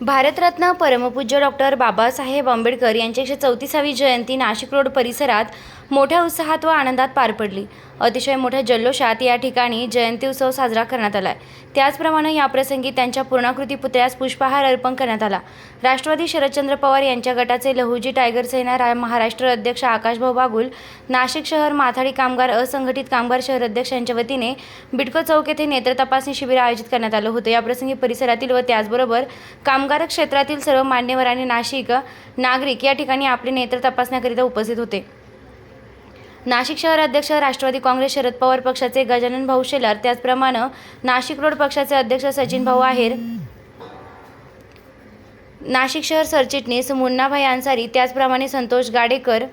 भारतरत्न परमपूज्य डॉक्टर बाबासाहेब आंबेडकर यांची एकशे चौतीसावी जयंती नाशिक रोड परिसरात मोठ्या उत्साहात व आनंदात पार पडली. अतिशय मोठ्या जल्लोषात या ठिकाणी जयंती उत्सव साजरा करण्यात आला त्याचप्रमाणे याप्रसंगी त्यांच्या पूर्णाकृती पुतळ्यास पुष्पहार अर्पण करण्यात आला. राष्ट्रवादी शरदचंद्र पवार यांच्या गटाचे लहुजी टायगर सेना रा महाराष्ट्र अध्यक्ष आकाशभाऊ बागुल नाशिक शहर माथाडी कामगार असंघटित कामगार शहर अध्यक्ष यांच्या वतीने बिडको चौक येथे नेत्र तपासणी शिबिर आयोजित करण्यात आलं होतं. याप्रसंगी परिसरातील व त्याचबरोबर कामगार क्षेत्रातील सर्व मान्यवर आणि नाशिक नागरिक या ठिकाणी आपले नेत्र तपासण्याकरिता उपस्थित होते. नाशिक शहर अध्यक्ष राष्ट्रवादी काँग्रेस शरद पवार पक्षाचे गजानन भाऊ शेलार त्याचप्रमाणे नाशिक रोड पक्षाचे अध्यक्ष सचिन भाऊ आहेर नाशिक शहर सरचिटणीस मुन्नाभाई अन्सारी त्याचप्रमाणे संतोष गाडेकर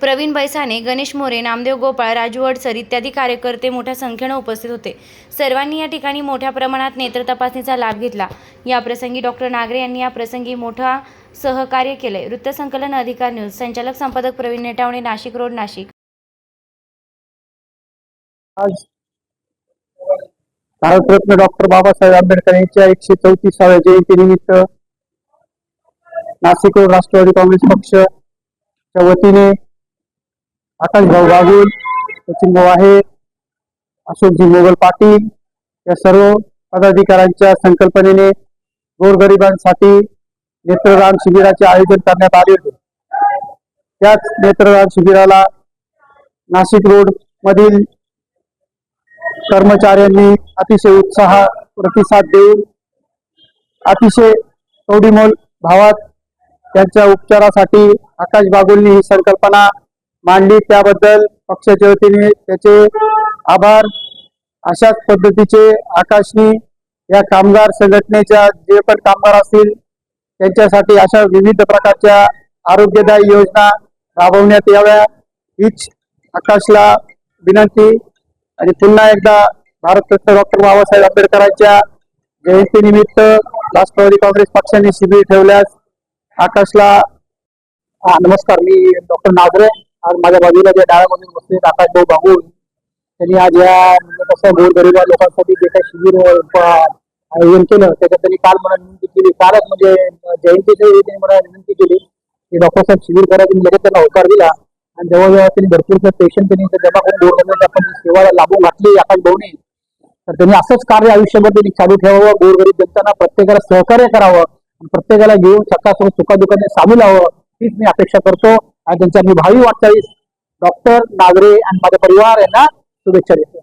प्रवीण बैसाने गणेश मोरे नामदेव गोपाळ राजू अडसर इत्यादी कार्यकर्ते मोठ्या संख्येनं उपस्थित होते. सर्वांनी या ठिकाणी मोठ्या प्रमाणात नेत्र तपासणीचा लाभ घेतला. या प्रसंगी डॉक्टर नागरे यांनी या प्रसंगी मोठा सहकार्य केले वृत्तसंकलन अधिकार न्यूज. संचालक संपादक प्रवीण नेटावणे नाशिक रोड नाशिक. आज भारतरत्न डॉक्टर बाबासाहेब आंबेडकर यांच्या एकशे चौतीसाव्या जयंतीनिमित्त नाशिक रोड राष्ट्रवादी काँग्रेस पक्षच्या वतीने आकाशभाऊ गागुल सचिन भाऊ आहे अशोकजी मोगल पाटील या सर्व पदाधिकाऱ्यांच्या संकल्पनेने गोरगरिबांसाठी नेत्रदान शिबिराचे आयोजन करण्यात आले होते. त्याच नेत्रदान शिबिराला नाशिक रोड मधील कर्मचाऱ्यांनी अतिशय उत्साह प्रतिसाद देऊन अतिशय कवडीमोल भावात त्यांच्या उपचारासाठी आकाश बागुलनी ही संकल्पना मांडली. त्याबद्दल पक्षाच्या वतीने त्याचे आभार. अशाच पद्धतीचे आकाशनी या कामगार संघटनेच्या जे पण कामगार असतील त्यांच्यासाठी अशा विविध प्रकारच्या आरोग्यदायी योजना राबवण्यात याव्या. हीच आकाशला विनंती आणि पुन्हा एकदा भारतरत्न डॉक्टर बाबासाहेब आंबेडकरांच्या जयंतीनिमित्त राष्ट्रवादी काँग्रेस पक्षाने शिबिर ठेवल्यास आकाशला हा, नमस्कार मी डॉक्टर नागरे. आज माझ्या बाजूला जे डाळ्यामधून बसले आकाश भाऊ बागुल त्यांनी आज या म्हणजे कसं गोरगरीब लोकांसाठी जे काही शिबिर आयोजन केलं त्याच्यात त्यांनी काल मला केली. कालच म्हणजे जयंतीच्या वेळी त्यांनी मला विनंती केली की डॉक्टर साहेब शिबिर करा तुम्ही लगेच त्यांना होकार दिला. आणि जवळजवळ त्यांनी भरपूर पेशंट त्यांनी जमा करून गोरगरिबांची म्हणजे आपण सेवा लागू घातली आकाश भाऊने तर त्यांनी असंच कार्य आयुष्यभर त्यांनी चालू ठेवावं. गोरगरीब जनताना प्रत्येकाला सहकार्य करावं. आणि प्रत्येकाला घेऊन सकाळ सुखादुखाने सामील व्हावं हीच मी अपेक्षा करतो. आणि त्यांच्या मी भावी वाटचाळीस डॉक्टर नागरे आणि माझा परिवार यांना शुभेच्छा देतो.